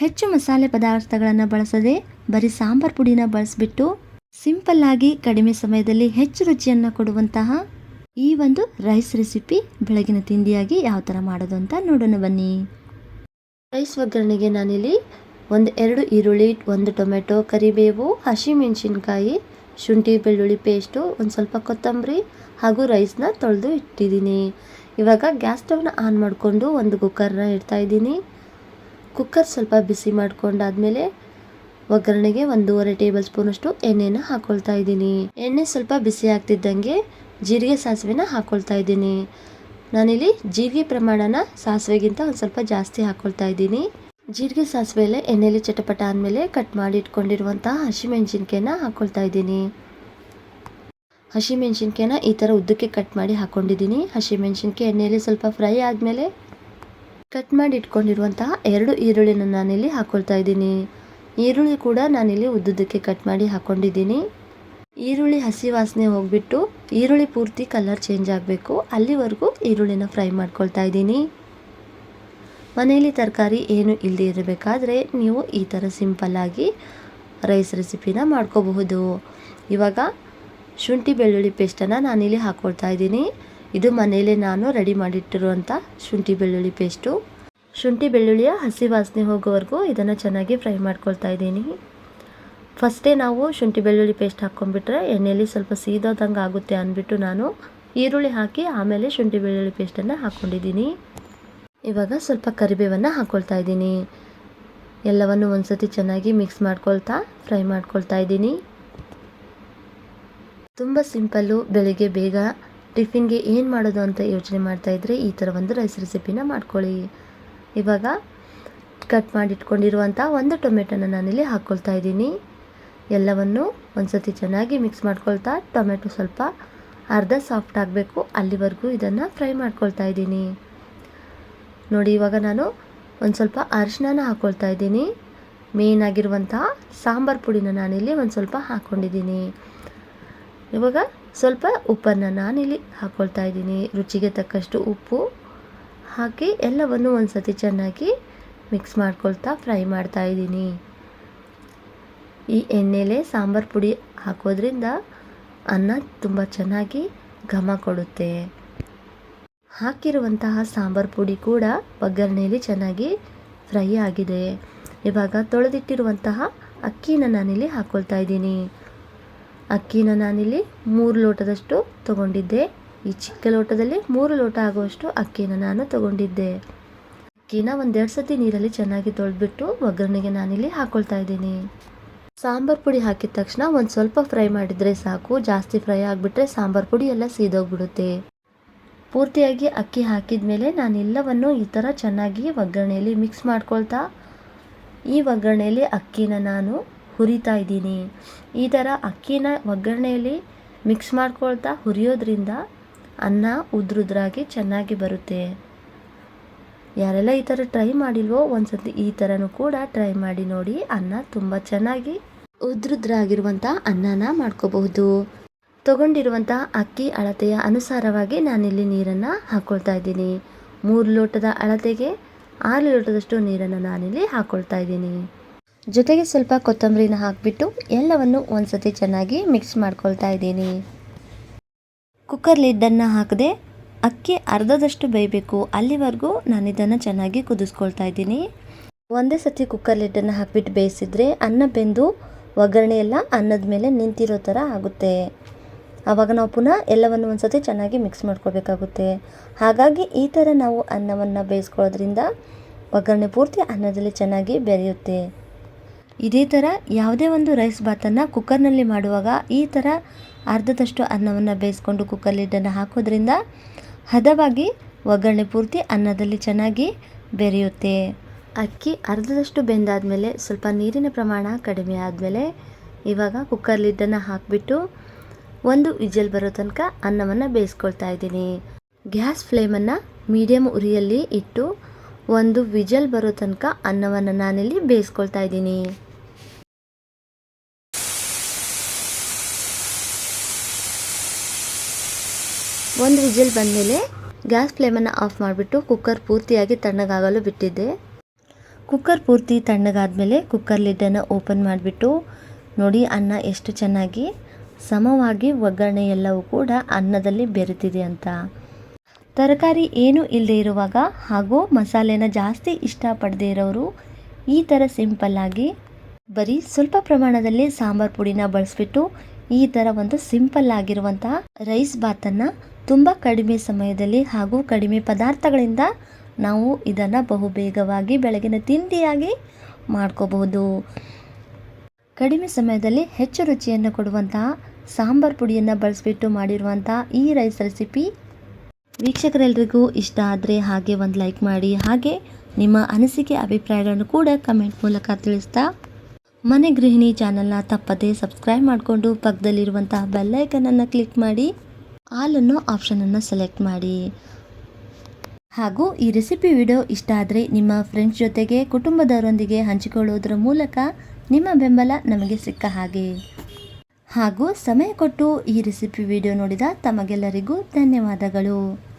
ಹೆಚ್ಚು ಮಸಾಲೆ ಪದಾರ್ಥಗಳನ್ನು ಬಳಸದೆ ಬರೀ ಸಾಂಬಾರ್ ಪುಡಿನ ಬಳಸಿಬಿಟ್ಟು ಸಿಂಪಲ್ ಆಗಿ ಕಡಿಮೆ ಸಮಯದಲ್ಲಿ ಹೆಚ್ಚು ರುಚಿಯನ್ನು ಕೊಡುವಂತಹ ಈ ಒಂದು ರೈಸ್ ರೆಸಿಪಿ ಬೆಳಗಿನ ತಿಂಡಿಯಾಗಿ ಯಾವ ಥರ ಮಾಡೋದು ಅಂತ ನೋಡೋಣ ಬನ್ನಿ. ರೈಸ್ ಒಗ್ಗರಣೆಗೆ ನಾನಿಲ್ಲಿ ಒಂದು ಎರಡು ಈರುಳ್ಳಿ, ಒಂದು ಟೊಮೆಟೊ, ಕರಿಬೇವು, ಹಸಿಮೆಣಸಿನ್ಕಾಯಿ, ಶುಂಠಿ ಬೆಳ್ಳುಳ್ಳಿ ಪೇಸ್ಟು ಒಂದು ಸ್ವಲ್ಪ ಕೊತ್ತಂಬರಿ ಹಾಗೂ ರೈಸ್ನ ತೊಳೆದು ಇಟ್ಟಿದ್ದೀನಿ. ಇವಾಗ ಗ್ಯಾಸ್ ಸ್ಟವ್ನ ಆನ್ ಮಾಡಿಕೊಂಡು ಒಂದು ಕುಕ್ಕರ್ನ ಇಡ್ತಾ ಇದ್ದೀನಿ. ಕುಕ್ಕರ್ ಸ್ವಲ್ಪ ಬಿಸಿ ಮಾಡ್ಕೊಂಡಾದ್ಮೇಲೆ ಒಗ್ಗರಣೆಗೆ ಒಂದೂವರೆ ಟೇಬಲ್ ಸ್ಪೂನಷ್ಟು ಎಣ್ಣೆನ ಹಾಕ್ಕೊಳ್ತಾ ಇದ್ದೀನಿ. ಎಣ್ಣೆ ಸ್ವಲ್ಪ ಬಿಸಿ ಆಗ್ತಿದ್ದಂಗೆ ಜೀರಿಗೆ ಸಾಸಿವೆನ ಹಾಕ್ಕೊಳ್ತಾ ಇದ್ದೀನಿ. ನಾನಿಲ್ಲಿ ಜೀರಿಗೆ ಪ್ರಮಾಣನ ಸಾಸಿವೆಗಿಂತ ಒಂದು ಸ್ವಲ್ಪ ಜಾಸ್ತಿ ಹಾಕ್ಕೊಳ್ತಾ ಇದ್ದೀನಿ. ಜೀರಿಗೆ ಸಾಸಿವೆಲೆ ಎಣ್ಣೆಯಲ್ಲಿ ಚಟಪಟ ಆದಮೇಲೆ ಕಟ್ ಮಾಡಿ ಇಟ್ಕೊಂಡಿರುವಂತಹ ಹಸಿಮೆಣಸಿನ್ಕಾಯಿನ ಹಾಕ್ಕೊಳ್ತಾ ಇದ್ದೀನಿ. ಹಸಿಮೆಣಸಿನ್ಕಾಯಿನ ಈ ಥರ ಉದ್ದಕ್ಕೆ ಕಟ್ ಮಾಡಿ ಹಾಕೊಂಡಿದ್ದೀನಿ. ಹಸಿಮೆಣಸಿನ್ಕಾಯಿ ಎಣ್ಣೆಯಲ್ಲಿ ಸ್ವಲ್ಪ ಫ್ರೈ ಆದಮೇಲೆ ಕಟ್ ಮಾಡಿ ಇಟ್ಕೊಂಡಿರುವಂತಹ ಎರಡು ಈರುಳ್ಳಿನ ನಾನಿಲ್ಲಿ ಹಾಕೊಳ್ತಾ ಇದ್ದೀನಿ. ಈರುಳ್ಳಿ ಕೂಡ ನಾನಿಲ್ಲಿ ಉದ್ದುದಕ್ಕೆ ಕಟ್ ಮಾಡಿ ಹಾಕೊಂಡಿದ್ದೀನಿ. ಈರುಳ್ಳಿ ಹಸಿ ವಾಸನೆ ಹೋಗ್ಬಿಟ್ಟು ಈರುಳ್ಳಿ ಪೂರ್ತಿ ಕಲರ್ ಚೇಂಜ್ ಆಗಬೇಕು. ಅಲ್ಲಿವರೆಗೂ ಈರುಳ್ಳಿನ ಫ್ರೈ ಮಾಡ್ಕೊಳ್ತಾ ಇದ್ದೀನಿ. ಮನೆಯಲ್ಲಿ ತರಕಾರಿ ಏನು ಇಲ್ಲದೆ ಇರಬೇಕಾದ್ರೆ ನೀವು ಈ ಥರ ಸಿಂಪಲ್ಲಾಗಿ ರೈಸ್ ರೆಸಿಪಿನ ಮಾಡ್ಕೋಬಹುದು. ಇವಾಗ ಶುಂಠಿ ಬೆಳ್ಳುಳ್ಳಿ ಪೇಸ್ಟನ್ನು ನಾನಿಲ್ಲಿ ಹಾಕ್ಕೊಳ್ತಾ ಇದ್ದೀನಿ. ಇದು ಮನೆಯಲ್ಲೇ ನಾನು ರೆಡಿ ಮಾಡಿಟ್ಟಿರುವಂಥ ಶುಂಠಿ ಬೆಳ್ಳುಳ್ಳಿ ಪೇಸ್ಟು. ಶುಂಠಿ ಬೆಳ್ಳುಳ್ಳಿಯ ಹಸಿ ವಾಸನೆ ಹೋಗೋವರೆಗೂ ಇದನ್ನು ಚೆನ್ನಾಗಿ ಫ್ರೈ ಮಾಡ್ಕೊಳ್ತಾ ಇದ್ದೀನಿ. ಫಸ್ಟೇ ನಾವು ಶುಂಠಿ ಬೆಳ್ಳುಳ್ಳಿ ಪೇಸ್ಟ್ ಹಾಕ್ಕೊಂಡ್ಬಿಟ್ರೆ ಎಣ್ಣೆಯಲ್ಲಿ ಸ್ವಲ್ಪ ಸೀದೋದಂಗೆ ಆಗುತ್ತೆ ಅಂದ್ಬಿಟ್ಟು ನಾನು ಈರುಳ್ಳಿ ಹಾಕಿ ಆಮೇಲೆ ಶುಂಠಿ ಬೆಳ್ಳುಳ್ಳಿ ಪೇಸ್ಟನ್ನು ಹಾಕ್ಕೊಂಡಿದ್ದೀನಿ. ಇವಾಗ ಸ್ವಲ್ಪ ಕರಿಬೇವನ್ನು ಹಾಕ್ಕೊಳ್ತಾ ಇದ್ದೀನಿ. ಎಲ್ಲವನ್ನು ಒಂದ್ಸತಿ ಚೆನ್ನಾಗಿ ಮಿಕ್ಸ್ ಮಾಡ್ಕೊಳ್ತಾ ಫ್ರೈ ಮಾಡ್ಕೊಳ್ತಾ ಇದ್ದೀನಿ. ತುಂಬ ಸಿಂಪಲ್ಲು, ಬೆಳಿಗ್ಗೆ ಬೇಗ ಟಿಫಿನ್ಗೆ ಏನು ಮಾಡೋದು ಅಂತ ಯೋಚನೆ ಮಾಡ್ತಾ ಇದ್ರೆ ಈ ಥರ ಒಂದು ರೈಸ್ ರೆಸಿಪಿನ ಮಾಡ್ಕೊಳ್ಳಿ. ಇವಾಗ ಕಟ್ ಮಾಡಿಟ್ಕೊಂಡಿರುವಂಥ ಒಂದು ಟೊಮೆಟೊನ ನಾನಿಲ್ಲಿ ಹಾಕ್ಕೊಳ್ತಾ ಇದ್ದೀನಿ. ಎಲ್ಲವನ್ನು ಒಂದ್ಸತಿ ಚೆನ್ನಾಗಿ ಮಿಕ್ಸ್ ಮಾಡ್ಕೊಳ್ತಾ ಟೊಮೆಟೊ ಸ್ವಲ್ಪ ಅರ್ಧ ಸಾಫ್ಟ್ ಆಗಬೇಕು. ಅಲ್ಲಿವರೆಗೂ ಇದನ್ನು ಫ್ರೈ ಮಾಡ್ಕೊಳ್ತಾ ಇದ್ದೀನಿ. ನೋಡಿ, ಇವಾಗ ನಾನು ಒಂದು ಸ್ವಲ್ಪ ಅರಿಶಿನ ಹಾಕ್ಕೊಳ್ತಾ ಇದ್ದೀನಿ. ಮೇನ್ ಆಗಿರುವಂಥ ಸಾಂಬಾರು ಪುಡಿನ ನಾನಿಲ್ಲಿ ಒಂದು ಸ್ವಲ್ಪ ಹಾಕ್ಕೊಂಡಿದ್ದೀನಿ ಇವಾಗ ಸ್ವಲ್ಪ ಉಪ್ಪನ್ನು ನಾನಿಲ್ಲಿ ಹಾಕ್ಕೊಳ್ತಾ ಇದ್ದೀನಿ. ರುಚಿಗೆ ತಕ್ಕಷ್ಟು ಉಪ್ಪು ಹಾಕಿ ಎಲ್ಲವನ್ನು ಒಂದು ಸತಿ ಚೆನ್ನಾಗಿ ಮಿಕ್ಸ್ ಮಾಡ್ಕೊಳ್ತಾ ಫ್ರೈ ಮಾಡ್ತಾ ಇದ್ದೀನಿ. ಈ ಎಣ್ಣೆಲೆ ಸಾಂಬಾರು ಪುಡಿ ಹಾಕೋದ್ರಿಂದ ಅನ್ನ ತುಂಬ ಚೆನ್ನಾಗಿ ಘಮ ಕೊಡುತ್ತೆ. ಹಾಕಿರುವಂತಹ ಸಾಂಬಾರು ಪುಡಿ ಕೂಡ ಒಗ್ಗರಣೆಯಲ್ಲಿ ಚೆನ್ನಾಗಿ ಫ್ರೈ ಆಗಿದೆ. ಇವಾಗ ತೊಳೆದಿಟ್ಟಿರುವಂತಹ ಅಕ್ಕಿನ ನಾನಿಲ್ಲಿ ಹಾಕ್ಕೊಳ್ತಾ ಇದ್ದೀನಿ. ಅಕ್ಕಿನ ನಾನಿಲ್ಲಿ ಮೂರು ಲೋಟದಷ್ಟು ತಗೊಂಡಿದ್ದೆ. ಈ ಚಿಕ್ಕ ಲೋಟದಲ್ಲಿ ಮೂರು ಲೋಟ ಆಗುವಷ್ಟು ಅಕ್ಕಿನ ನಾನು ತಗೊಂಡಿದ್ದೆ. ಅಕ್ಕಿನ ಒಂದೆರಡು ಸತಿ ನೀರಲ್ಲಿ ಚೆನ್ನಾಗಿ ತೊಳೆದ್ಬಿಟ್ಟು ಒಗ್ಗರಣೆಗೆ ನಾನಿಲ್ಲಿ ಹಾಕ್ಕೊಳ್ತಾ ಇದ್ದೀನಿ. ಸಾಂಬಾರ್ ಪುಡಿ ಹಾಕಿದ ತಕ್ಷಣ ಒಂದು ಸ್ವಲ್ಪ ಫ್ರೈ ಮಾಡಿದರೆ ಸಾಕು. ಜಾಸ್ತಿ ಫ್ರೈ ಆಗಿಬಿಟ್ರೆ ಸಾಂಬಾರ್ ಪುಡಿ ಎಲ್ಲ ಸೀದೋಗ್ಬಿಡುತ್ತೆ. ಪೂರ್ತಿಯಾಗಿ ಅಕ್ಕಿ ಹಾಕಿದ ಮೇಲೆ ನಾನು ಎಲ್ಲವನ್ನು ಈ ಥರ ಚೆನ್ನಾಗಿ ಒಗ್ಗರಣೆಯಲ್ಲಿ ಮಿಕ್ಸ್ ಮಾಡ್ಕೊಳ್ತಾ ಈ ಒಗ್ಗರಣೆಯಲ್ಲಿ ಅಕ್ಕಿನ ನಾನು ಹುರಿತಾ ಇದ್ದೀನಿ. ಈ ಥರ ಅಕ್ಕಿನ ಒಗ್ಗರಣೆಯಲ್ಲಿ ಮಿಕ್ಸ್ ಮಾಡ್ಕೊಳ್ತಾ ಹುರಿಯೋದ್ರಿಂದ ಅನ್ನ ಉದ್ರುದ್ರಾಗಿ ಚೆನ್ನಾಗಿ ಬರುತ್ತೆ. ಯಾರೆಲ್ಲ ಈ ಥರ ಟ್ರೈ ಮಾಡಿಲ್ವೋ ಒಂದ್ಸತಿ ಈ ಥರನೂ ಕೂಡ ಟ್ರೈ ಮಾಡಿ ನೋಡಿ ಅನ್ನ ತುಂಬ ಚೆನ್ನಾಗಿ ಉದ್ರುದ್ರಾಗಿರುವಂಥ ಅನ್ನನ ಮಾಡ್ಕೋಬಹುದು. ತಗೊಂಡಿರುವಂಥ ಅಕ್ಕಿ ಅಳತೆಯ ಅನುಸಾರವಾಗಿ ನಾನಿಲ್ಲಿ ನೀರನ್ನು ಹಾಕ್ಕೊಳ್ತಾ ಇದ್ದೀನಿ. ಮೂರು ಲೋಟದ ಅಳತೆಗೆ ಆರು ಲೋಟದಷ್ಟು ನೀರನ್ನು ನಾನಿಲ್ಲಿ ಹಾಕ್ಕೊಳ್ತಾ ಇದ್ದೀನಿ. ಜೊತೆಗೆ ಸ್ವಲ್ಪ ಕೊತ್ತಂಬರಿನ ಹಾಕಿಬಿಟ್ಟು ಎಲ್ಲವನ್ನು ಒಂದ್ಸತಿ ಚೆನ್ನಾಗಿ ಮಿಕ್ಸ್ ಮಾಡ್ಕೊಳ್ತಾ ಇದ್ದೀನಿ. ಕುಕ್ಕರ್ ಲಿಡ್ಡನ್ನು ಹಾಕದೆ ಅಕ್ಕಿ ಅರ್ಧದಷ್ಟು ಬೇಯಬೇಕು. ಅಲ್ಲಿವರೆಗೂ ನಾನು ಇದನ್ನು ಚೆನ್ನಾಗಿ ಕುದಿಸ್ಕೊಳ್ತಾ ಇದ್ದೀನಿ. ಒಂದೇ ಸತಿ ಕುಕ್ಕರ್ ಲಿಡ್ಡನ್ನು ಹಾಕಿಬಿಟ್ಟು ಬೇಯಿಸಿದ್ರೆ ಅನ್ನ ಬೆಂದು ಒಗ್ಗರಣೆ ಎಲ್ಲ ಅನ್ನದ ಮೇಲೆ ನಿಂತಿರೋ ಥರ ಆಗುತ್ತೆ. ಆವಾಗ ನಾವು ಪುನಃ ಎಲ್ಲವನ್ನು ಒಂದು ಸತಿ ಚೆನ್ನಾಗಿ ಮಿಕ್ಸ್ ಮಾಡ್ಕೋಬೇಕಾಗುತ್ತೆ ಹಾಗಾಗಿ ಈ ಥರ ನಾವು ಅನ್ನವನ್ನು ಬೇಯಿಸ್ಕೊಳ್ಳೋದ್ರಿಂದ ಒಗ್ಗರಣೆ ಪೂರ್ತಿ ಅನ್ನದಲ್ಲಿ ಚೆನ್ನಾಗಿ ಬೆರೆಯುತ್ತೆ. ಇದೇ ಥರ ಯಾವುದೇ ಒಂದು ರೈಸ್ ಬಾತನ್ನು ಕುಕ್ಕರ್ನಲ್ಲಿ ಮಾಡುವಾಗ ಈ ಥರ ಅರ್ಧದಷ್ಟು ಅನ್ನವನ್ನು ಬೇಯಿಸ್ಕೊಂಡು ಕುಕ್ಕರ್ ಲಿಡ್ಡನ್ನು ಹಾಕೋದ್ರಿಂದ ಹದವಾಗಿ ಒಗ್ಗರಣೆ ಪೂರ್ತಿ ಅನ್ನದಲ್ಲಿ ಚೆನ್ನಾಗಿ ಬೆರೆಯುತ್ತೆ. ಅಕ್ಕಿ ಅರ್ಧದಷ್ಟು ಬೆಂದಾದಮೇಲೆ ಸ್ವಲ್ಪ ನೀರಿನ ಪ್ರಮಾಣ ಕಡಿಮೆ ಆದಮೇಲೆ ಇವಾಗ ಕುಕ್ಕರ್ ಲಿಡ್ಡನ್ನು ಹಾಕಿಬಿಟ್ಟು ಒಂದು ವಿಜಲ್ ಬರೋ ತನಕ ಅನ್ನವನ್ನು ಬೇಯಿಸ್ಕೊಳ್ತಾ ಇದ್ದೀನಿ. ಗ್ಯಾಸ್ ಫ್ಲೇಮನ್ನು ಮೀಡಿಯಮ್ ಉರಿಯಲ್ಲಿ ಇಟ್ಟು ಒಂದು ವಿಜಲ್ ಬರೋ ತನಕ ಅನ್ನವನ್ನು ನಾನಿಲ್ಲಿ ಬೇಯಿಸ್ಕೊಳ್ತಾ ಇದ್ದೀನಿ. ಒಂದು ವಿಜಿಲ್ ಬಂದಮೇಲೆ ಗ್ಯಾಸ್ ಫ್ಲೇಮನ್ನು ಆಫ್ ಮಾಡಿಬಿಟ್ಟು ಕುಕ್ಕರ್ ಪೂರ್ತಿಯಾಗಿ ತಣ್ಣಗಾಗಲು ಬಿಟ್ಟಿದ್ದೆ. ಕುಕ್ಕರ್ ಪೂರ್ತಿ ತಣ್ಣಗಾದ್ಮೇಲೆ ಕುಕ್ಕರ್ ಲಿಡ್ಡನ್ನು ಓಪನ್ ಮಾಡಿಬಿಟ್ಟು ನೋಡಿ ಅನ್ನ ಎಷ್ಟು ಚೆನ್ನಾಗಿ, ಸಮವಾಗಿ ಒಗ್ಗರಣೆ ಎಲ್ಲವೂ ಕೂಡ ಅನ್ನದಲ್ಲಿ ಬೆರೆತಿದೆ ಅಂತ. ತರಕಾರಿ ಏನೂ ಇಲ್ಲದೆ ಇರುವಾಗ ಹಾಗೂ ಮಸಾಲೆನ ಜಾಸ್ತಿ ಇಷ್ಟಪಡದೇ ಇರೋರು ಈ ಥರ ಸಿಂಪಲ್ಲಾಗಿ ಬರೀ ಸ್ವಲ್ಪ ಪ್ರಮಾಣದಲ್ಲಿ ಸಾಂಬಾರ್ ಪುಡಿನ ಬಳಸ್ಬಿಟ್ಟು ಈ ಥರ ಒಂದು ಸಿಂಪಲ್ ಆಗಿರುವಂತಹ ರೈಸ್ ಬಾತನ್ನು ತುಂಬ ಕಡಿಮೆ ಸಮಯದಲ್ಲಿ ಹಾಗೂ ಕಡಿಮೆ ಪದಾರ್ಥಗಳಿಂದ ನಾವು ಇದನ್ನು ಬಹುಬೇಗವಾಗಿ ಬೆಳಗಿನ ತಿಂಡಿಯಾಗಿ ಮಾಡ್ಕೋಬಹುದು. ಕಡಿಮೆ ಸಮಯದಲ್ಲಿ ಹೆಚ್ಚು ರುಚಿಯನ್ನು ಕೊಡುವಂತಹ ಸಾಂಬಾರ್ ಪುಡಿಯನ್ನು ಬಳಸಿಬಿಟ್ಟು ಮಾಡಿರುವಂಥ ಈ ರೈಸ್ ರೆಸಿಪಿ ವೀಕ್ಷಕರೆಲ್ಲರಿಗೂ ಇಷ್ಟ ಆದರೆ ಹಾಗೆ ಒಂದು ಲೈಕ್ ಮಾಡಿ. ಹಾಗೆ ನಿಮ್ಮ ಅನಿಸಿಕೆ, ಅಭಿಪ್ರಾಯಗಳನ್ನು ಕೂಡ ಕಮೆಂಟ್ ಮೂಲಕ ತಿಳಿಸ್ತಾ ಮನೆ ಗೃಹಿಣಿ ಚಾನಲ್ನ ತಪ್ಪದೇ ಸಬ್ಸ್ಕ್ರೈಬ್ ಮಾಡಿಕೊಂಡು ಪಕ್ಕದಲ್ಲಿರುವಂತಹ ಬೆಲ್ಲೈಕನನ್ನು ಕ್ಲಿಕ್ ಮಾಡಿ. ಆಲ್ ಅನ್ನೋ ಆಪ್ಷನನ್ನು ಸೆಲೆಕ್ಟ್ ಮಾಡಿ. ಹಾಗೂ ಈ ರೆಸಿಪಿ ವಿಡಿಯೋ ಇಷ್ಟ ಆದರೆ ನಿಮ್ಮ ಫ್ರೆಂಡ್ಸ್ ಜೊತೆಗೆ ಕುಟುಂಬದವರೊಂದಿಗೆ ಹಂಚಿಕೊಳ್ಳುವುದರ ಮೂಲಕ ನಿಮ್ಮ ಬೆಂಬಲ ನಮಗೆ ಸಿಕ್ಕ ಹಾಗೆ. ಹಾಗೂ ಸಮಯ ಕೊಟ್ಟು ಈ ರೆಸಿಪಿ ವಿಡಿಯೋ ನೋಡಿದ ತಮಗೆಲ್ಲರಿಗೂ ಧನ್ಯವಾದಗಳು.